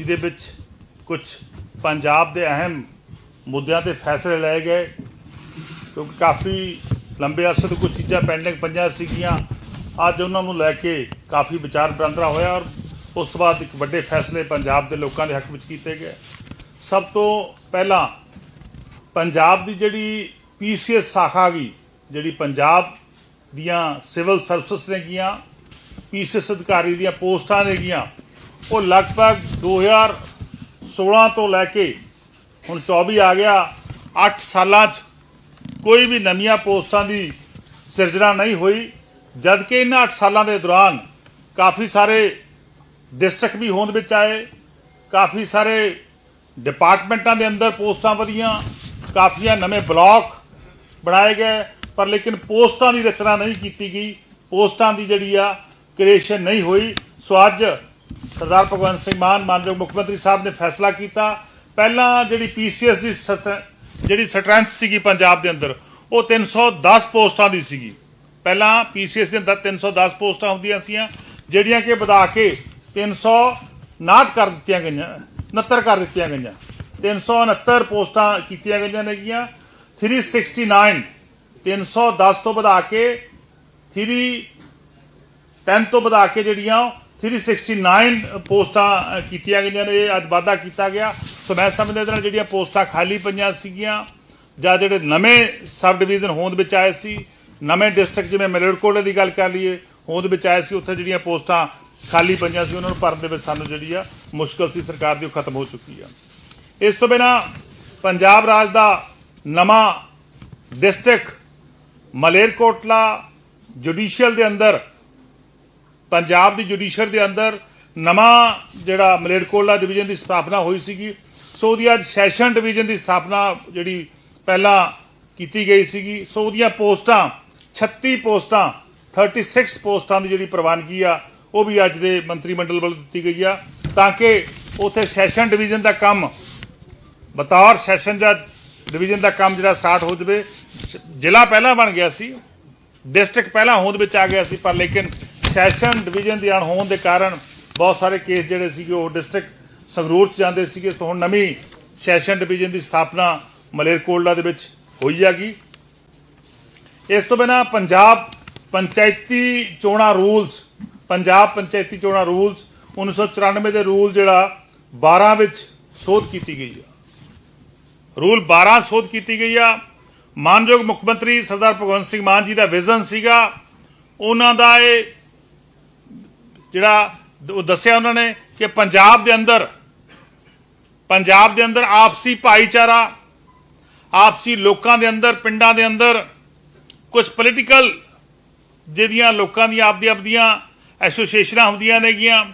ਜਿਹਦੇ ਵਿੱਚ ਕੁਝ ਪੰਜਾਬ ਦੇ ਅਹਿਮ ਮੁੱਦਿਆਂ ਤੇ ਫੈਸਲੇ ਲਏ ਗਏ, ਕਿਉਂਕਿ ਕਾਫੀ ਲੰਬੇ ਅਰਸੇ ਤੋਂ ਕੁਝ ਚੀਜ਼ਾਂ ਪੈਂਡਿੰਗ ਪਈਆਂ ਸੀਗੀਆਂ। ਅੱਜ ਉਹਨਾਂ ਨੂੰ ਲੈ ਕੇ ਕਾਫੀ ਵਿਚਾਰ ਵਟਾਂਦਰਾ ਹੋਇਆ ਔਰ ਉਸ ਤੋਂ ਬਾਅਦ ਇੱਕ ਵੱਡੇ ਫੈਸਲੇ ਪੰਜਾਬ ਦੇ ਲੋਕਾਂ ਦੇ ਹੱਕ ਵਿੱਚ ਕੀਤੇ ਗਏ। ਸਭ ਤੋਂ ਪਹਿਲਾਂ ਪੰਜਾਬ ਦੀ ਜਿਹੜੀ ਪੀਸੀਐਸ ਸ਼ਾਖਾ ਗਈ ਜਿਹੜੀ ਪੰਜਾਬ ਦੀਆਂ ਸਿਵਲ ਸਰਵਿਸਿਜ਼ ਨੇ ਗੀਆਂ, ਪੀਸੀਐਸ ਅਧਿਕਾਰੀ ਦੀਆਂ ਪੋਸਟਾਂ ਨੇ ਗੀਆਂ ਉਹ ਲਗਭਗ 2016 ਤੋਂ ਲੈ ਕੇ ਹੁਣ 24 ਆ ਗਿਆ 8 ਸਾਲਾਂ 'ਚ ਕੋਈ ਵੀ ਨਵੀਆਂ ਪੋਸਟਾਂ ਦੀ ਸਿਰਜਣਾ ਨਹੀਂ ਹੋਈ ਜਦ ਕਿ ਇਹਨਾਂ 8 ਸਾਲਾਂ ਦੇ ਦੌਰਾਨ ਕਾਫੀ ਸਾਰੇ ਡਿਸਟ੍ਰਿਕਟ ਵੀ ਹੋਂਦ ਵਿੱਚ ਆਏ, ਕਾਫੀ ਸਾਰੇ ਡਿਪਾਰਟਮੈਂਟਾਂ ਦੇ ਅੰਦਰ ਪੋਸਟਾਂ ਵਧੀਆਂ, ਕਾਫੀਆਂ ਨਵੇਂ ਬਲਾਕ ਬਣਾਏ ਗਏ, ਪਰ ਲੇਕਿਨ ਪੋਸਟਾਂ ਦੀ ਰਚਨਾ ਨਹੀਂ ਕੀਤੀ ਗਈ, ਪੋਸਟਾਂ ਦੀ ਜਿਹੜੀ ਆ ਕ੍ਰੀਏਸ਼ਨ ਨਹੀਂ ਹੋਈ। ਸੋ ਅੱਜ ਸਰਦਾਰ ਭਗਵੰਤ ਸਿੰਘ ਮਾਨ, ਮਾਨਯੋਗ ਮੁੱਖ ਮੰਤਰੀ ਸਾਹਿਬ ਨੇ ਫੈਸਲਾ ਕੀਤਾ। ਪਹਿਲਾਂ ਜਿਹੜੀ ਪੀਸੀਐਸ ਦੀ ਸਤ- ਜਿਹੜੀ ਸਟਰੈਂਥ ਸੀਗੀ ਪੰਜਾਬ ਦੇ ਅੰਦਰ, ਉਹ 310 ਪੋਸਟਾਂ ਦੀ ਸੀਗੀ। ਪਹਿਲਾਂ ਪੀਸੀਐਸ ਦੇ ਅੰਦਰ 310 ਪੋਸਟਾਂ ਹੁੰਦੀਆਂ ਸੀਆਂ, ਜਿਹੜੀਆਂ ਕਿ ਵਧਾ ਕੇ 359 ਕਰ ਦਿੱਤੀਆਂ ਗਈਆਂ 69 ਕਰ ਦਿੱਤੀਆਂ ਗਈਆਂ। 369 ਪੋਸਟਾਂ ਕੀਤੀਆਂ ਗਈਆਂ ਨੇਗੀਆਂ। 369 310 ਤੋਂ ਵਧਾ ਕੇ 3 10 ਤੋਂ ਵਧਾ ਕੇ ਜਿਹੜੀਆਂ 369 ਪੋਸਟਾਂ ਕੀਤੀਆਂ ਗਈਆਂ ਨੇ, ਇਹ ਅੱਜ ਵਾਧਾ ਕੀਤਾ ਗਿਆ। ਸੋ ਮੈਂ ਸਮਝਦਾ ਇਹਦੇ ਨਾਲ ਜਿਹੜੀਆਂ ਪੋਸਟਾਂ ਖਾਲੀ ਪਈਆਂ ਸੀਗੀਆਂ, ਜਾਂ ਜਿਹੜੇ ਨਵੇਂ ਸਬ ਡਿਵੀਜ਼ਨ ਹੋਂਦ ਵਿੱਚ ਆਏ ਸੀ, ਨਵੇਂ ਡਿਸਟ੍ਰਿਕਟ ਜਿਵੇਂ ਮਲੇਰਕੋਟਲੇ ਦੀ ਗੱਲ ਕਰ ਲਈਏ, ਹੋਂਦ ਵਿੱਚ ਆਏ ਸੀ, ਉੱਥੇ ਜਿਹੜੀਆਂ ਪੋਸਟਾਂ ਖਾਲੀ ਪਈਆਂ ਸੀ, ਉਹਨਾਂ ਨੂੰ ਭਰਨ ਦੇ ਵਿੱਚ ਸਾਨੂੰ ਜਿਹੜੀ ਆ ਮੁਸ਼ਕਲ ਸੀ, ਸਰਕਾਰ ਦੀ, ਉਹ ਖਤਮ ਹੋ ਚੁੱਕੀ ਆ। ਇਸ ਤੋਂ ਬਿਨਾ ਪੰਜਾਬ ਰਾਜ ਦਾ ਨਵਾਂ ਡਿਸਟ੍ਰਿਕਟ ਮਲੇਰਕੋਟਲਾ ਜੁਡੀਸ਼ੀਅਲ ਦੇ ਅੰਦਰ ਪੰਜਾਬ ਦੀ ਜੁਡੀਸ਼ੀਅਰ ਦੇ ਅੰਦਰ ਨਵਾਂ ਜਿਹੜਾ ਮਲੇਰਕੋਟਲਾ ਡਿਵੀਜ਼ਨ ਦੀ ਸਥਾਪਨਾ ਹੋਈ ਸੀਗੀ। ਸੋ ਉਹਦੀ ਅੱਜ ਸੈਸ਼ਨ ਡਿਵੀਜ਼ਨ ਦੀ ਸਥਾਪਨਾ ਜਿਹੜੀ ਪਹਿਲਾਂ ਕੀਤੀ ਗਈ ਸੀਗੀ। ਸੋ ਉਹਦੀਆਂ ਪੋਸਟਾਂ 36 ਪੋਸਟਾਂ 36 ਪੋਸਟਾਂ ਦੀ ਜਿਹੜੀ ਪ੍ਰਵਾਨਗੀ ਆ, ਉਹ ਵੀ ਅੱਜ ਦੇ ਮੰਤਰੀ ਮੰਡਲ ਵੱਲੋਂ ਦਿੱਤੀ ਗਈ ਆ। ਤਾਂ ਕਿ ਉਥੇ ਸੈਸ਼ਨ ਡਿਵੀਜ਼ਨ ਦਾ ਕੰਮ, ਬਤੌਰ ਸੈਸ਼ਨ ਜੱਜ ਡਿਵੀਜ਼ਨ ਦਾ ਕੰਮ ਜਿਹੜਾ ਸਟਾਰਟ ਹੋ ਜਵੇ। ਜ਼ਿਲ੍ਹਾ ਪਹਿਲਾਂ ਬਣ ਗਿਆ ਸੀ ਡਿਸਟ੍ਰਿਕਟ ਪਹਿਲਾਂ ਹੋਂਦ ਵਿੱਚ ਆ ਗਿਆ ਸੀ, ਪਰ ਲੇਕਿਨ ਸੈਸ਼ਨ ਡਿਵੀਜ਼ਨ ਦੀ ਅਣਹੋਣ ਦੇ ਕਾਰਨ ਬਹੁਤ ਸਾਰੇ ਕੇਸ ਜਿਹੜੇ ਸੀਗੇ ਉਹ ਡਿਸਟ੍ਰਿਕਟ ਸੰਗਰੂਰ ਚ ਜਾਂਦੇ ਸੀਗੇ। ਸੋ ਹੁਣ ਨਵੀਂ ਸੈਸ਼ਨ ਡਿਵੀਜ਼ਨ ਦੀ ਸਥਾਪਨਾ ਮਲੇਰਕੋਟਲਾ ਦੇ ਵਿੱਚ ਹੋਈ ਹੈਗੀ। ਇਸ ਤੋਂ ਬਿਨਾ ਪੰਜਾਬ ਪੰਚਾਇਤੀ ਚੋਣਾਂ ਰੂਲਸ ਪੰਜਾਬ ਪੰਚਾਇਤੀ ਚੋਣਾਂ ਰੂਲਸ 1994 ਦੇ ਰੂਲ ਜਿਹੜਾ 12 ਵਿੱਚ ਸੋਧ ਕੀਤੀ ਗਈ ਆ। ਰੂਲ 12 ਸੋਧ ਕੀਤੀ ਗਈ ਆ। ਮਾਨਯੋਗ ਮੁੱਖ ਮੰਤਰੀ ਸਰਦਾਰ ਭਗਵੰਤ ਸਿੰਘ ਮਾਨ ਜੀ ਦਾ ਵਿਜ਼ਨ ਸੀਗਾ। ਉਹਨਾਂ ਦਾ ਇਹ ਜਿਹੜਾ ਉਹ ਦੱਸਿਆ ਉਹਨਾਂ ਨੇ ਕਿ ਪੰਜਾਬ ਦੇ ਅੰਦਰ, ਪੰਜਾਬ ਦੇ ਅੰਦਰ ਆਪਸੀ ਭਾਈਚਾਰਾ, ਆਪਸੀ ਲੋਕਾਂ ਦੇ ਅੰਦਰ, ਪਿੰਡਾਂ ਦੇ ਅੰਦਰ ਕੁਝ ਪੋਲੀਟੀਕਲ ਜਿਹੜੀਆਂ ਲੋਕਾਂ ਦੀਆਂ ਆਪਦੀ ਆਪਦੀਆਂ ਐਸੋਸੀਏਸ਼ਨਾਂ ਹੁੰਦੀਆਂ ਨੇਗੀਆਂ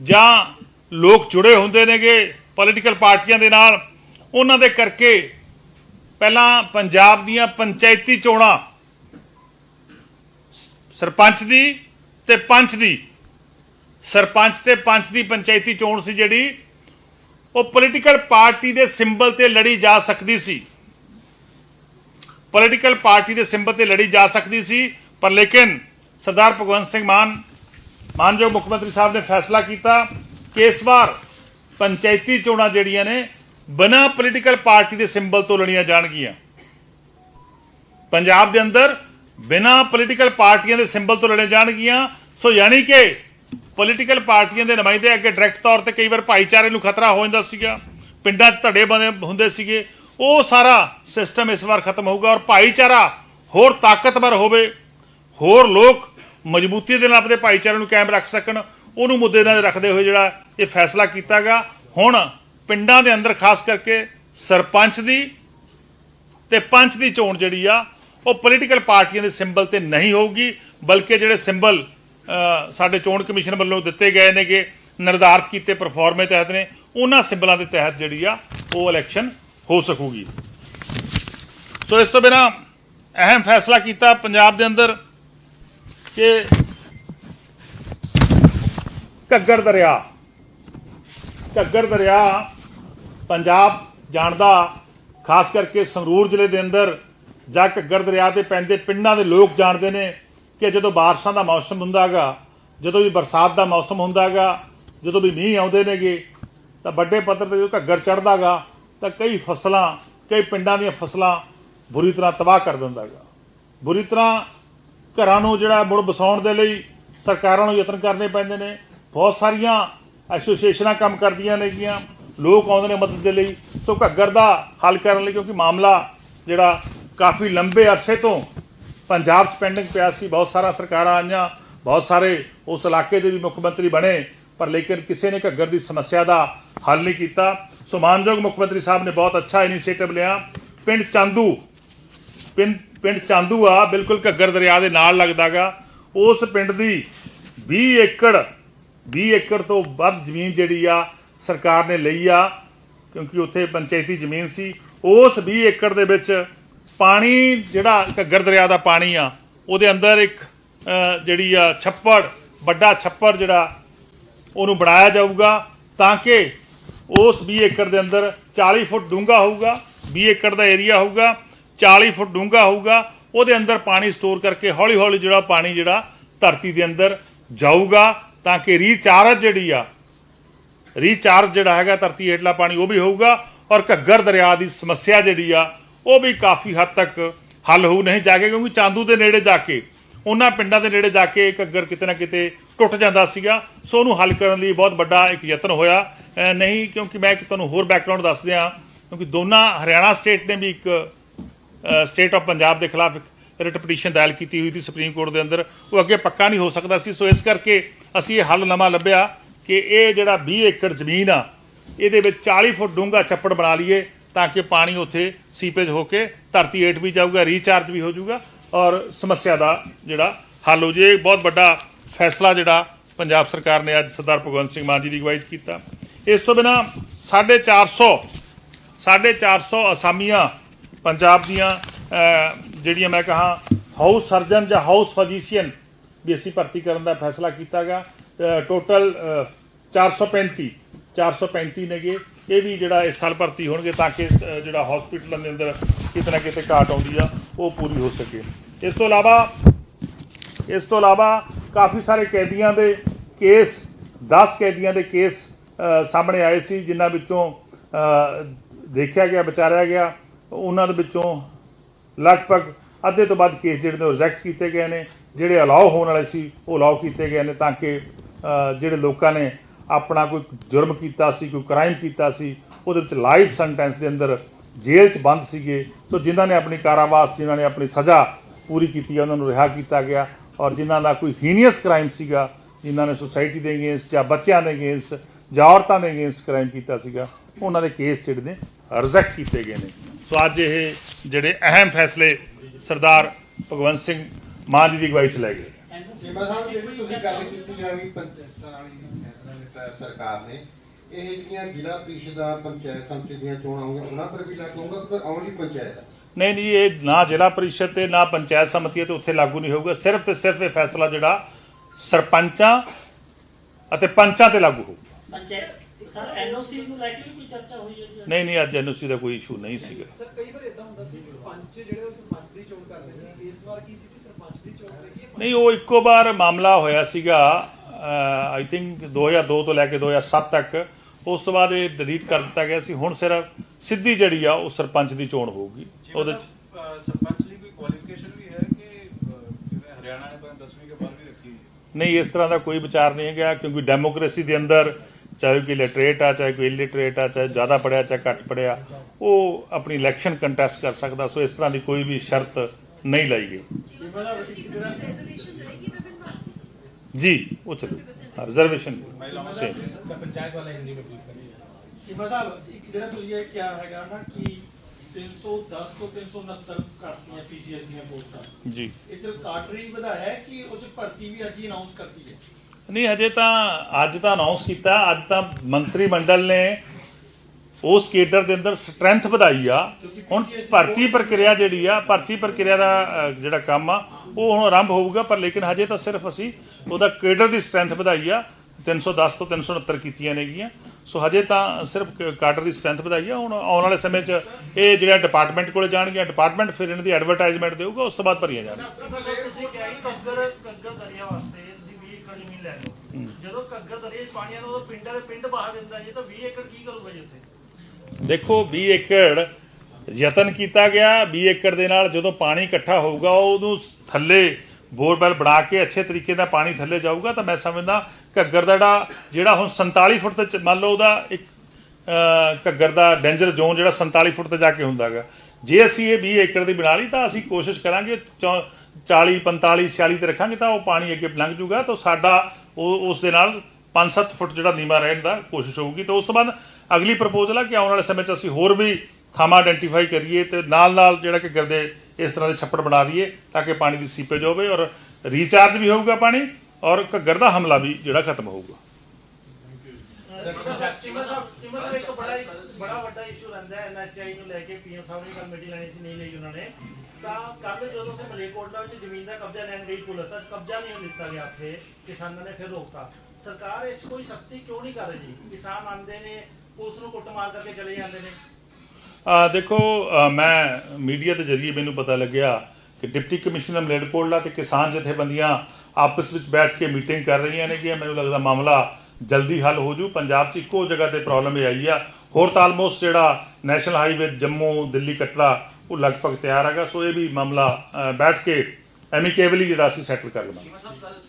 ਜਾਂ ਲੋਕ ਜੁੜੇ ਹੁੰਦੇ ਨੇਗੇ ਪੋਲੀਟੀਕਲ ਪਾਰਟੀਆਂ ਦੇ ਨਾਲ, ਉਹਨਾਂ ਦੇ ਕਰਕੇ ਪਹਿਲਾਂ ਪੰਜਾਬ ਦੀਆਂ ਪੰਚਾਇਤੀ ਚੋਣਾਂ ਸਰਪੰਚ ਦੀ ਤੇ ਪੰਚ ਦੀ। ਸਰਪੰਚ ਤੇ ਪੰਚ ਦੀ ਪੰਚਾਇਤੀ ਚੋਣ ਸੀ ਜਿਹੜੀ। ਉਹ ਪੋਲੀਟੀਕਲ ਪਾਰਟੀ ਦੇ ਸਿੰਬਲ ਤੇ ਲੜੀ ਜਾ ਸਕਦੀ ਸੀ। ਪੋਲੀਟੀਕਲ ਪਾਰਟੀ ਦੇ ਸਿੰਬਲ ਤੇ ਲੜੀ ਜਾ ਸਕਦੀ ਸੀ, ਪਰ ਲੇਕਿਨ ਸਰਦਾਰ ਭਗਵੰਤ ਸਿੰਘ ਮਾਨ, ਮਾਨਯੋਗ ਮੁੱਖ ਮੰਤਰੀ ਸਾਹਿਬ ਨੇ ਫੈਸਲਾ ਕੀਤਾ ਕਿ ਇਸ ਵਾਰ ਪੰਚਾਇਤੀ ਚੋਣਾਂ ਜਿਹੜੀਆਂ ਨੇ, ਬਿਨਾਂ ਪੋਲੀਟੀਕਲ ਪਾਰਟੀ ਦੇ ਸਿੰਬਲ ਤੋਂ ਲੜੀਆਂ ਜਾਣਗੀਆਂ। ਪੰਜਾਬ ਦੇ ਅੰਦਰ ਬਿਨਾਂ ਪੋਲੀਟੀਕਲ ਪਾਰਟੀਆਂ ਦੇ ਸਿੰਬਲ ਤੋਂ ਲੜੀਆਂ ਜਾਣਗੀਆਂ। ਸੋ ਯਾਨੀ ਕਿ ਪੋਲੀਟੀਕਲ ਪਾਰਟੀਆਂ ਦੇ ਨੁਮਾਇੰਦੇ ਅੱਗੇ ਡਾਇਰੈਕਟ ਤੌਰ ਤੇ ਕਈ ਵਾਰ ਭਾਈਚਾਰੇ ਨੂੰ ਖਤਰਾ ਹੋ ਜਾਂਦਾ ਸੀਗਾ। ਪਿੰਡਾਂ 'ਚ ਧੜੇ ਬਣੇ ਹੁੰਦੇ ਸੀਗੇ। ਉਹ ਸਾਰਾ ਸਿਸਟਮ ਇਸ ਵਾਰ ਖਤਮ ਹੋਊਗਾ ਔਰ ਭਾਈਚਾਰਾ ਹੋਰ ਤਾਕਤਵਰ ਹੋਵੇ, ਹੋਰ ਲੋਕ ਮਜ਼ਬੂਤੀ ਦੇ ਨਾਲ ਆਪਣੇ ਭਾਈਚਾਰੇ ਨੂੰ ਕਾਇਮ ਰੱਖ ਸਕਣ। ਉਹਨੂੰ ਮੁੱਦੇ ਨਾਲ ਰੱਖਦੇ ਹੋਏ ਜਿਹੜਾ ਇਹ ਫੈਸਲਾ ਕੀਤਾਗਾ। ਹੁਣ ਪਿੰਡਾਂ ਦੇ ਅੰਦਰ ਖਾਸ ਕਰਕੇ ਸਰਪੰਚ ਦੀ ਤੇ ਪੰਚ ਦੀ ਚੋਣ ਜਿਹੜੀ ਆ ਉਹ ਪੋਲੀਟੀਕਲ ਪਾਰਟੀਆਂ ਦੇ ਸਿੰਬਲ ਤੇ ਨਹੀਂ ਹੋਊਗੀ, ਬਲਕਿ ਜਿਹੜੇ ਸਿੰਬਲ ਸਾਡੇ ਚੋਣ ਕਮਿਸ਼ਨ ਵੱਲੋਂ ਦਿੱਤੇ ਗਏ ਨੇਗੇ, ਨਿਰਧਾਰਤ ਕੀਤੇ ਪਰਫਾਰਮੇ ਤਹਿਤ ਨੇ, ਉਹਨਾਂ ਸਿੰਬਲਾਂ ਦੇ ਤਹਿਤ ਜਿਹੜੀ ਆ, ਉਹ ਇਲੈਕਸ਼ਨ ਹੋ ਸਕੂਗੀ। ਸੋ ਇਸ ਤੋਂ ਬਿਨਾ ਅਹਿਮ ਫੈਸਲਾ ਕੀਤਾ ਪੰਜਾਬ ਦੇ ਅੰਦਰ ਕਿ ਘੱਗਰ ਦਰਿਆ ਘੱਗਰ ਦਰਿਆ ਪੰਜਾਬ ਜਾਣਦਾ, ਖਾਸ ਕਰਕੇ ਸੰਗਰੂਰ ਜ਼ਿਲ੍ਹੇ ਦੇ ਅੰਦਰ ਜਾਂ ਘੱਗਰ ਦਰਿਆ ਤੇ ਪੈਂਦੇ ਪਿੰਡਾਂ ਦੇ ਲੋਕ ਜਾਣਦੇ ਨੇ ਕਿ ਜਦੋਂ ਬਾਰਿਸ਼ਾਂ ਦਾ ਮੌਸਮ ਹੁੰਦਾਗਾ ਜਦੋਂ ਵੀ ਬਰਸਾਤ ਦਾ ਮੌਸਮ ਹੁੰਦਾਗਾ ਜਦੋਂ ਵੀ ਮੀਂਹ ਆਉਂਦੇ ਨੇਗੇ, ਤਾਂ ਵੱਡੇ ਪੱਧਰ ਤੇ ਜੋ ਘੱਗਰ ਚੜਦਾਗਾ ਤਾਂ ਕਈ ਫਸਲਾਂ, ਕਈ ਪਿੰਡਾਂ ਦੀਆਂ ਫਸਲਾਂ ਬੁਰੀ ਤਰ੍ਹਾਂ ਤਬਾਹ ਕਰ ਦਿੰਦਾਗਾ ਬੁਰੀ ਤਰ੍ਹਾਂ ਘਰਾਂ ਨੂੰ ਜਿਹੜਾ ਮੁੜ ਬਸਾਉਣ ਦੇ ਲਈ ਸਰਕਾਰਾਂ ਨੂੰ ਯਤਨ ਕਰਨੇ ਪੈਂਦੇ ਨੇ। ਬਹੁਤ ਸਾਰੀਆਂ ਐਸੋਸੀਏਸ਼ਨਾਂ ਕੰਮ ਕਰਦੀਆਂ ਨੇਗੀਆਂ, ਲੋਕ ਆਉਂਦੇ ਨੇ ਮਦਦ ਦੇ ਲਈ। ਸੋ ਘੱਗਰ ਦਾ ਹੱਲ ਕਰਨ ਲਈ ਕਿਉਂਕਿ ਮਾਮਲਾ ਜਿਹੜਾ ਕਾਫੀ ਲੰਬੇ ਅਰਸੇ ਤੋਂ ਪੰਜਾਬ 'ਚ ਪੈਂਡਿੰਗ ਪਿਆ ਸੀ, ਬਹੁਤ ਸਾਰਾ ਸਰਕਾਰਾਂ ਆਈਆਂ, ਬਹੁਤ ਸਾਰੇ ਉਸ ਇਲਾਕੇ ਦੇ ਵੀ ਮੁੱਖ ਮੰਤਰੀ ਬਣੇ, ਪਰ ਲੇਕਿਨ ਕਿਸੇ ਨੇ ਘੱਗਰ ਦੀ ਸਮੱਸਿਆ ਦਾ ਹੱਲ ਨਹੀਂ ਕੀਤਾ। ਸੋ ਮਾਨਯੋਗ ਮੁੱਖ ਮੰਤਰੀ ਸਾਹਿਬ ਨੇ ਬਹੁਤ ਅੱਛਾ ਇਨੀਸ਼ੀਏਟਿਵ ਲਿਆ। ਪਿੰਡ ਚਾਂਦੂ, ਪਿੰਡ ਪਿੰਡ ਚਾਂਦੂ ਆ, ਬਿਲਕੁਲ ਘੱਗਰ ਦਰਿਆ ਦੇ ਨਾਲ ਲੱਗਦਾਗਾ। ਉਸ ਪਿੰਡ ਦੀ 20 ਏਕੜ 20 ਏਕੜ ਤੋਂ ਵੱਧ ਜ਼ਮੀਨ ਜਿਹੜੀ ਆ ਸਰਕਾਰ ਨੇ ਲਈ ਆ, ਕਿਉਂਕਿ ਉੱਥੇ ਪੰਚਾਇਤੀ ਜ਼ਮੀਨ ਸੀ। ਉਸ 20 ਏਕੜ ਦੇ ਵਿੱਚ ਪਾਣੀ ਜਿਹੜਾ ਘੱਗਰ ਦਰਿਆ ਦਾ ਪਾਣੀ ਆ, ਉਹਦੇ ਅੰਦਰ ਇੱਕ ਜਿਹੜੀ ਆ ਛੱਪੜ, ਵੱਡਾ ਛੱਪੜ ਜਿਹੜਾ ਉਹਨੂੰ ਬਣਾਇਆ ਜਾਊਗਾ ਤਾਂ ਕਿ ਉਸ 20 ਏਕੜ ਦੇ ਅੰਦਰ 40 ਫੁੱਟ ਡੂੰਘਾ ਹੋਊਗਾ 20 ਏਕੜ ਦਾ ਏਰੀਆ ਹੋਊਗਾ 40 ਫੁੱਟ ਡੂੰਘਾ ਹੋਊਗਾ, ਉਹਦੇ ਅੰਦਰ ਪਾਣੀ ਸਟੋਰ ਕਰਕੇ ਹੌਲੀ ਹੌਲੀ ਜਿਹੜਾ ਪਾਣੀ ਜਿਹੜਾ ਧਰਤੀ ਦੇ ਅੰਦਰ ਜਾਊਗਾ ਤਾਂ ਕਿ ਰੀਚਾਰਜ ਜਿਹੜੀ ਆ, ਰੀਚਾਰਜ ਜਿਹੜਾ ਹੈਗਾ ਧਰਤੀ ਹੇਠਲਾ ਪਾਣੀ ਉਹ ਵੀ ਹੋਊਗਾ ਔਰ ਘੱਗਰ ਦਰਿਆ ਦੀ ਸਮੱਸਿਆ ਜਿਹੜੀ ਆ ਉਹ ਵੀ ਕਾਫੀ ਹੱਦ ਤੱਕ ਹੱਲ ਹੋ ਨਹੀਂ ਜਾ ਕੇ ਕਿਉਂਕਿ ਚਾਂਦੂ ਦੇ ਨੇੜੇ ਜਾ ਕੇ, ਉਹਨਾਂ ਪਿੰਡਾਂ ਦੇ ਨੇੜੇ ਜਾ ਕੇ ਘੱਗਰ ਕਿਤੇ ਨਾ ਕਿਤੇ ਟੁੱਟ ਜਾਂਦਾ ਸੀਗਾ, ਸੋ ਉਹਨੂੰ ਹੱਲ ਕਰਨ ਲਈ ਬਹੁਤ ਵੱਡਾ ਇੱਕ ਯਤਨ ਹੋਇਆ। ਨਹੀਂ, ਕਿਉਂਕਿ ਮੈਂ ਇੱਕ ਤੁਹਾਨੂੰ ਹੋਰ ਬੈਕਗ੍ਰਾਉਂਡ ਦੱਸ ਦਿਆਂ, ਕਿਉਂਕਿ ਦੋਨਾਂ ਹਰਿਆਣਾ ਸਟੇਟ ਨੇ ਵੀ ਇੱਕ ਸਟੇਟ ਆਫ ਪੰਜਾਬ ਦੇ ਖਿਲਾਫ ਰਿਟ ਪਟੀਸ਼ਨ ਦਾਇਰ ਕੀਤੀ ਹੋਈ ਸੀ ਸੁਪਰੀਮ ਕੋਰਟ ਦੇ ਅੰਦਰ। ਉਹ ਅੱਗੇ ਪੱਕਾ ਨਹੀਂ ਹੋ ਸਕਦਾ ਸੀ, ਸੋ ਇਸ ਕਰਕੇ ਅਸੀਂ ਇਹ ਹੱਲ ਨਵਾਂ ਲੱਭਿਆ ਕਿ ਇਹ ਜਿਹੜਾ 20 ਏਕੜ ਜ਼ਮੀਨ ਆ, ਇਹਦੇ ਵਿੱਚ 40 ਫੁੱਟ ਡੂੰਘਾ ਚੱਪੜ ਬਣਾ ਲਈਏ। ਤਾਂ ਕਿ ਪਾਣੀ ਉੱਥੇ ਸੀਪੇਜ ਹੋ ਕੇ ਧਰਤੀ ਹੇਠ ਵੀ ਜਾਊਗਾ ਰੀਚਾਰਜ ਵੀ ਹੋ ਜਾਊਗਾ ਔਰ ਸਮੱਸਿਆ ਦਾ ਜਿਹੜਾ ਹੱਲ ਹੋ ਜੇ ਬਹੁਤ ਵੱਡਾ ਫੈਸਲਾ ਜਿਹੜਾ ਪੰਜਾਬ ਸਰਕਾਰ ਨੇ ਅੱਜ ਸਰਦਾਰ ਭਗਵੰਤ ਸਿੰਘ ਮਾਨ ਜੀ ਦੀ ਅਗਵਾਈ 'ਚ ਕੀਤਾ। ਇਸ ਤੋਂ ਬਿਨਾ 450 450 ਅਸਾਮੀਆਂ ਪੰਜਾਬ ਦੀਆਂ ਜਿਹੜੀਆਂ ਮੈਂ ਕਹਾ ਹਾਊਸ ਸਰਜਨ ਜਾਂ ਹਾਊਸ ਫਿਜ਼ੀਸ਼ੀਅਨ ਵੀ ਅਸੀਂ ਭਰਤੀ ਕਰਨ ਦਾ ਫੈਸਲਾ ਕੀਤਾ ਗਿਆ ਟੋਟਲ 435 435 ਨੇਗੇ। ਇਹ ਵੀ ਜਿਹੜਾ ਇਸ ਸਾਲ ਭਰਤੀ ਹੋਣਗੇ ਤਾਂ ਕਿ ਜਿਹੜਾ ਹਸਪੀਟਲਾਂ ਦੇ ਅੰਦਰ ਕਿਤੇ ਨਾ ਕਿਤੇ ਘਾਟ ਆਉਂਦੀ ਆ, ਉਹ ਪੂਰੀ ਹੋ ਸਕੇ। ਇਸ ਤੋਂ ਇਲਾਵਾ, ਇਸ ਤੋਂ ਇਲਾਵਾ ਕਾਫੀ ਸਾਰੇ ਕੈਦੀਆਂ ਦੇ ਕੇਸ 10 ਕੈਦੀਆਂ ਦੇ ਕੇਸ ਸਾਹਮਣੇ ਆਏ ਸੀ, ਜਿਨ੍ਹਾਂ ਵਿੱਚੋਂ ਦੇਖਿਆ ਗਿਆ, ਵਿਚਾਰਿਆ ਗਿਆ। ਉਹਨਾਂ ਦੇ ਵਿੱਚੋਂ ਲਗਭਗ ਅੱਧੇ ਤੋਂ ਵੱਧ ਕੇਸ ਜਿਹੜੇ ਨੇ ਉਹ ਰਿਜੈਕਟ ਕੀਤੇ ਗਏ ਨੇ। ਜਿਹੜੇ ਅਲਾਉ ਹੋਣ ਵਾਲੇ ਸੀ, ਉਹ ਅਲਾਉ ਕੀਤੇ ਗਏ ਨੇ ਤਾਂ ਕਿ ਜਿਹੜੇ ਲੋਕਾਂ ਨੇ ਆਪਣਾ ਕੋਈ ਜੁਰਮ ਕੀਤਾ ਸੀ, ਕੋਈ ਕ੍ਰਾਈਮ ਕੀਤਾ ਸੀ, ਉਹਦੇ ਵਿੱਚ ਲਾਈਫ ਸੈਂਟੈਂਸ ਦੇ ਅੰਦਰ ਜੇਲ੍ਹ 'ਚ ਬੰਦ ਸੀਗੇ। ਸੋ ਜਿਨ੍ਹਾਂ ਨੇ ਆਪਣੀ ਕਾਰਾਵਾਸ, ਜਿਨ੍ਹਾਂ ਨੇ ਆਪਣੀ ਸਜ਼ਾ ਪੂਰੀ ਕੀਤੀ ਉਹਨਾਂ ਨੂੰ ਰਿਹਾ ਕੀਤਾ ਗਿਆ। ਔਰ ਜਿਨ੍ਹਾਂ ਦਾ ਕੋਈ ਹੀਨੀਅਸ ਕ੍ਰਾਈਮ ਸੀਗਾ, ਜਿਨ੍ਹਾਂ ਨੇ ਸੁਸਾਇਟੀ ਦੇ ਅਗੇਂਸਟ ਜਾਂ ਬੱਚਿਆਂ ਦੇ ਅਗੇਂਸਟ ਜਾਂ ਔਰਤਾਂ ਦੇ ਅਗੇਂਸਟ ਕ੍ਰਾਈਮ ਕੀਤਾ ਸੀਗਾ, ਉਹਨਾਂ ਦੇ ਕੇਸ ਜਿਹੜੇ ਨੇ ਰਿਜੈਕਟ ਕੀਤੇ ਗਏ ਨੇ। ਸੋ ਅੱਜ ਇਹ ਜਿਹੜੇ ਅਹਿਮ ਫੈਸਲੇ ਸਰਦਾਰ ਭਗਵੰਤ ਸਿੰਘ ਮਾਨ ਜੀ ਦੀ ਅਗਵਾਈ 'ਚ ਲੈ ਗਏ। ਜੀਮਾ ਸਾਹਿਬ ਜਿਹੜੀ ਤੁਸੀਂ ਗੱਲ ਕੀਤੀ ਆ ਵੀ ਪੰਚਾਇਤਾਂ ਵਾਲੀ ਸਰਕਾਰ ਨੇ। ਇਹ ਜਿਹੜੀਆਂ ਜ਼ਿਲ੍ਹਾ ਪ੍ਰੀਸ਼ਦਾਂ ਪੰਚਾਇਤ ਸੰਮਤੀ ਦੀਆਂ ਚੋਣਾਂ ਹੋਣਗੀਆਂ ਉਹਨਾਂ ਪਰ ਵੀ ਲਾਗੂ ਹੋਊਗਾ ਕਿ ਆਉਣੀ ਪੰਚਾਇਤ ਨਹੀਂ ਨਹੀਂ ਇਹ ਨਾ ਜ਼ਿਲ੍ਹਾ ਪਰਿਸ਼ਦ ਤੇ ਨਾ ਪੰਚਾਇਤ ਸਮਤੀ ਤੇ ਉੱਥੇ ਲਾਗੂ ਨਹੀਂ ਹੋਊਗਾ। ਸਿਰਫ ਤੇ ਸਿਰਫ ਇਹ ਫੈਸਲਾ ਜਿਹੜਾ ਸਰਪੰਚਾਂ ਅਤੇ ਪੰਚਾਂ ਤੇ ਲਾਗੂ ਹੋਊਗਾ। ਪੰਚਾਇਤ ਸਰ ਐਨਓਸੀ ਨੂੰ ਲੈ ਕੇ ਵੀ ਕੋਈ ਚਰਚਾ ਹੋਈ ਹੈ ਜੀ? ਨਹੀਂ ਨਹੀਂ ਅੱਜ ਐਨਓਸੀ ਦਾ ਕੋਈ ਇਸ਼ੂ ਨਹੀਂ ਸੀਗਾ। ਸਰ ਕਈ ਵਾਰ ਇਦਾਂ ਹੁੰਦਾ ਸੀ ਕਿ ਪੰਚ ਜਿਹੜੇ ਉਹ ਸਰਪੰਚ ਦੀ ਚੋਣ ਕਰਦੇ ਸੀ ਇਸ ਵਾਰ ਕੀ ਸੀ ਕਿ ਸਰਪੰਚ ਦੀ ਚੋਣ ਰਹੀ ਹੈ ਨਹੀਂ ਉਹ ਇੱਕੋ ਵਾਰ ਮਾਮਲਾ ਹੋਇਆ ਸੀਗਾ ਆਈ ਥਿੰਕ 2002 ਤੋਂ ਲੈ ਕੇ 2007 ਤੱਕ ਉਸ ਤੋਂ ਬਾਅਦ ਇਹ ਡਿਲੀਟ ਕਰ ਦਿੱਤਾ ਗਿਆ ਸੀ। ਹੁਣ ਸਿਰਫ ਸਿੱਧੀ ਜਿਹੜੀ ਆ ਉਹ ਸਰਪੰਚ ਦੀ ਚੋਣ ਹੋਊਗੀ। ਉਹਦੇ ਸਰਪੰਚ ਲਈ ਕੋਈ ਕੁਆਲੀਫਿਕੇਸ਼ਨ ਵੀ ਹੈ ਕਿ ਜਿਵੇਂ ਹਰਿਆਣਾ ਨੇ ਤਾਂ 10ਵੀਂ ਕੇ ਬਾਅਦ ਵੀ ਰੱਖੀ ਨਹੀਂ ਇਸ ਤਰ੍ਹਾਂ ਦਾ ਕੋਈ ਵਿਚਾਰ ਨਹੀਂ ਹੈਗਾ ਕਿਉਂਕਿ ਡੈਮੋਕ੍ਰੇਸੀ ਦੇ ਅੰਦਰ ਚਾਹੇ ਕੋਈ ਲਿਟਰੇਟ ਆ ਚਾਹੇ ਕੋਈ ਇਲਿਟਰੇਟ ਆ ਚਾਹੇ ਜ਼ਿਆਦਾ ਪੜਿਆ ਚਾਹੇ ਘੱਟ ਪੜਿਆ ਉਹ ਆਪਣੀ ਇਲੈਕਸ਼ਨ ਕੰਟੈਸਟ ਕਰ ਸਕਦਾ। ਸੋ ਇਸ ਤਰ੍ਹਾਂ ਦੀ ਕੋਈ ਵੀ ਸ਼ਰਤ ਨਹੀਂ ਲਾਈ ਗਈ। मार्क्स ਜੀ ਉਹ ਚਲੋ ਰਿਜ਼ਰਵੇਸ਼ਨ ਸੇਮ ਚੀਮਾ ਸਾਹਿਬ ਇੱਕ ਜਿਹੜਾ ਤੁਸੀਂ ਇਹ ਕਿਹਾ ਹੈਗਾ ਨਾ ਕਿ 310 ਤੋਂ 369 ਕਰਤੀਆਂ ਪੀਸੀਐਸ ਦੀਆਂ ਪੋਸਟਾਂ ਜੀ ਇਹ ਸਿਰਫ ਕਾਟਰੀ ਵਧਾਇਆ ਹੈ ਕਿ ਉਹ 'ਚ ਭਰਤੀ ਵੀ ਅੱਜ ਹੀ ਅਨਾਉਂਸ ਕਰਤੀ ਹੈ ਨਹੀਂ ਹਜੇ ਤਾਂ ਅੱਜ ਤਾਂ ਅਨਾਉਂਸ ਕੀਤਾ ਅੱਜ ਤਾਂ ਮੰਤਰੀ ਮੰਡਲ ਨੇ ਉਸ ਕੇਡਰ ਦੇ ਅੰਦਰ ਸਟਰੈਂਥ ਵਧਾਈ ਆ। ਹੁਣ ਭਰਤੀ ਪ੍ਰਕਿਰਿਆ ਜਿਹੜੀ ਆ ਭਰਤੀ ਪ੍ਰਕਿਰਿਆ ਦਾ ਅ, ਜਿਹੜਾ ਕੰਮ ਆ ਉਹ ਹੁਣ ਆਰੰਭ ਹੋਊਗਾ ਪਰ ਲੇਕਿਨ ਹਜੇ ਤਾਂ ਸਿਰਫ ਅਸੀਂ ਉਹਦਾ ਕੇਡਰ ਦੀ ਸਟਰੈਂਥ ਵਧਾਈ ਆ। 310 ਤੋਂ 369 ਕੀਤੀਆਂ ਨੇਗੀਆਂ। ਸੋ ਹਜੇ ਤਾਂ ਸਿਰਫ ਕ- ਕਾਡਰ ਦੀ ਸਟਰੈਂਥ ਵਧਾਈ ਆ। ਹੁਣ ਆਉਣ ਵਾਲੇ ਸਮੇਂ 'ਚ ਇਹ ਜਿਹੜਾ ਡਿਪਾਰਟਮੈਂਟ ਕੋਲੇ ਜਾਣਗੇ ਡਿਪਾਰਟਮੈਂਟ ਫਿਰ ਇਹਨਾਂ ਦੀ ਐਡਵਰਟਾਈਜ਼ਮੈਂਟ ਦੇਊਗਾ ਉਸ ਤੋਂ ਬਾਅਦ ਭਰੀਆਂ ਜਾਣਗੀਆਂ। ਤੁਸੀਂ ਕਿਹਾ ਕਿ ਕੱਗਰ ਕੱਗਰ ਦਰਿਆ ਵਾਸਤੇ ਤੁਸੀਂ 20 ਏਕੜ ਜ਼ਮੀਨ ਲੈ ਲਓ। ਜਦੋਂ ਜਦੋਂ ਘੱਗਰ ਦਰਿਆ 'ਚ ਪਾਣੀ ਆਉਂਦਾ ਪਿੰਡਾਂ ਦੇ ਪਿੰਡ ਬਹਾ ਦਿੰਦਾ ਜੀ ਤਾਂ 20 ਏਕੜ ਕੀ ਕਰੂਗਾ ਜੀ ਉੱਥੇ? ਦੇਖੋ 20 ਏਕੜ ਯਤਨ ਕੀਤਾ ਗਿਆ। 20 ਏਕੜ ਦੇ ਨਾਲ ਜਦੋਂ ਪਾਣੀ ਇਕੱਠਾ ਹੋਊਗਾ, ਉਹਨੂੰ ਥੱਲੇ ਬੋਰਵੈਲ ਬਣਾ ਕੇ ਅੱਛੇ ਤਰੀਕੇ ਦਾ ਪਾਣੀ ਥੱਲੇ ਜਾਊਗਾ, ਤਾਂ ਮੈਂ ਸਮਝਦਾ ਘੱਗਰ ਦਾ ਜਿਹੜਾ ਜਿਹੜਾ ਹੁਣ 47 ਫੁੱਟ ਤੇ ਮੰਨ ਲਓ ਉਹਦਾ ਇੱਕ ਘੱਗਰ ਦਾ ਡੇਂਜਰ ਜ਼ੋਨ ਜਿਹੜਾ 47 ਫੁੱਟ ਤੇ ਜਾ ਕੇ ਹੁੰਦਾਗਾ ਜੇ ਅਸੀਂ ਇਹ 20 ਏਕੜ ਦੀ ਬਣਾ ਲਈ, ਤਾਂ ਅਸੀਂ ਕੋਸ਼ਿਸ਼ ਕਰਾਂਗੇ ਚੌ- 40 45 46 ਤੇ ਰੱਖਾਂਗੇ, ਤਾਂ ਉਹ ਪਾਣੀ ਅੱਗੇ ਲੰਘ ਜੂਗਾ, ਤਾਂ ਸਾਡਾ ਉਹ, ਉਸ ਦੇ ਨਾਲ 5-7 ਫੁੱਟ ਜਿਹੜਾ ਨੀਮਾ ਰਹਿਣ ਦਾ ਕੋਸ਼ਿਸ਼ ਹੋਊਗੀ। ਤਾਂ ਉਸ ਤੋਂ ਬਾਅਦ ਅਗਲੀ ਪ੍ਰਪੋਜ਼ਲ ਆ ਕਿ ਆਉਣ ਵਾਲੇ ਸਮੇਂ 'ਚ ਅਸੀਂ ਹੋਰ ਵੀ ਥਾਵਾਂ ਆਇਡੈਂਟੀਫਾਈ ਕਰੀਏ ਤੇ ਨਾਲ ਨਾਲ ਜਿਹੜਾ ਕਿ ਕਰਦੇ ਇਸ ਤਰ੍ਹਾਂ ਦੇ ਛੱਪੜ ਬਣਾ ਦਈਏ ਤਾਂ ਕਿ ਪਾਣੀ ਦੀ ਸੀਪੇਜ ਹੋਵੇ ਔਰ ਰੀਚਾਰਜ ਵੀ ਹੋਊਗਾ ਪਾਣੀ ਔਰ ਘੱਗਰ ਦਾ ਹਮਲਾ ਵੀ ਜਿਹੜਾ ਖਤਮ ਹੋਊਗਾ। ਚਿਮਾ ਸਾਹਿਬ ਚਿਮਾ ਸਾਹਿਬ, ਇੱਕ ਬੜਾ ਬੜਾ ਵੱਡਾ ਇਸ਼ੂ ਰਹਿੰਦਾ ਹੈ ਐਨਐਚਆਈ ਨੂੰ ਲੈ ਕੇ, ਪੀਐਮ ਸਾਹਿਬ ਨੇ ਕਮੇਟੀ ਲੈਣੀ ਸੀ, ਨਹੀਂ ਲਈ ਉਹਨਾਂ ਨੇ। ਤਾਂ ਕੱਲ ਜਦੋਂ ਉੱਥੇ ਮਲੇਕੋਟਲਾ ਵਿੱਚ ਜ਼ਮੀਨ ਦਾ ਕਬਜ਼ਾ ਲੈਣ ਗਈ ਪੁਲਿਸ ਤਾਂ ਕਬਜ਼ਾ ਨਹੀਂ ਦਿੱਤਾ ਗਿਆ ਉੱਥੇ, ਕਿਸਾਨਾਂ ਨੇ ਫਿਰ ਰੋਕਤਾ। ਸਰਕਾਰ ਇਸ 'ਚ ਕੋਈ ਸਖਤੀ ਕਿਉਂ ਨਹੀਂ ਕਰ ਰਹੀ? ਜੀ ਕਿਸਾਨ ਆਉਂਦੇ ਨੇ ਪੁਲਿਸ ਨੂੰ ਕੁੱਟਮਾਰ ਕਰਕੇ ਚਲੇ ਜਾਂਦੇ ਨੇ। ਆ ਦੇਖੋ ਅ, ਮੈਂ ਮੀਡੀਆ ਦੇ ਜ਼ਰੀਏ ਮੈਨੂੰ ਪਤਾ ਲੱਗਿਆ ਕਿ ਡਿਪਟੀ ਕਮਿਸ਼ਨਰ ਮਲੇਰਕੋਟਲਾ ਤੇ ਕਿਸਾਨ ਜਥੇਬੰਦੀਆਂ ਆਪਸ ਵਿੱਚ ਬੈਠ ਕੇ ਮੀਟਿੰਗ ਕਰ ਰਹੀਆਂ ਨੇ ਕਿ ਮੈਨੂੰ ਲੱਗਦਾ ਮਾਮਲਾ ਜਲਦੀ ਹੱਲ ਹੋ ਜੂ। ਪੰਜਾਬ 'ਚ ਇੱਕੋ ਜਗ੍ਹਾ ਤੇ ਪ੍ਰੋਬਲਮ ਇਹ ਆਈ ਆ। ਹੋਰ ਤਾਂ ਆਲਮੋਸਟ ਜਿਹੜਾ ਨੈਸ਼ਨਲ ਹਾਈਵੇ ਜੰਮੂ ਦਿੱਲੀ ਕਟੜਾ ਉਹ ਲਗਭਗ ਤਿਆਰ ਹੈਗਾ। ਸੋ ਇਹ ਵੀ ਮਾਮਲਾ ਅ, ਬੈਠ ਕੇ ਐਮੀਕੇਬਲੀ ਜਿਹੜਾ ਅਸੀਂ ਸੈਟਲ ਕਰ ਲਵਾਂਗੇ। ਸਾਹਿਬ ਕੱਲ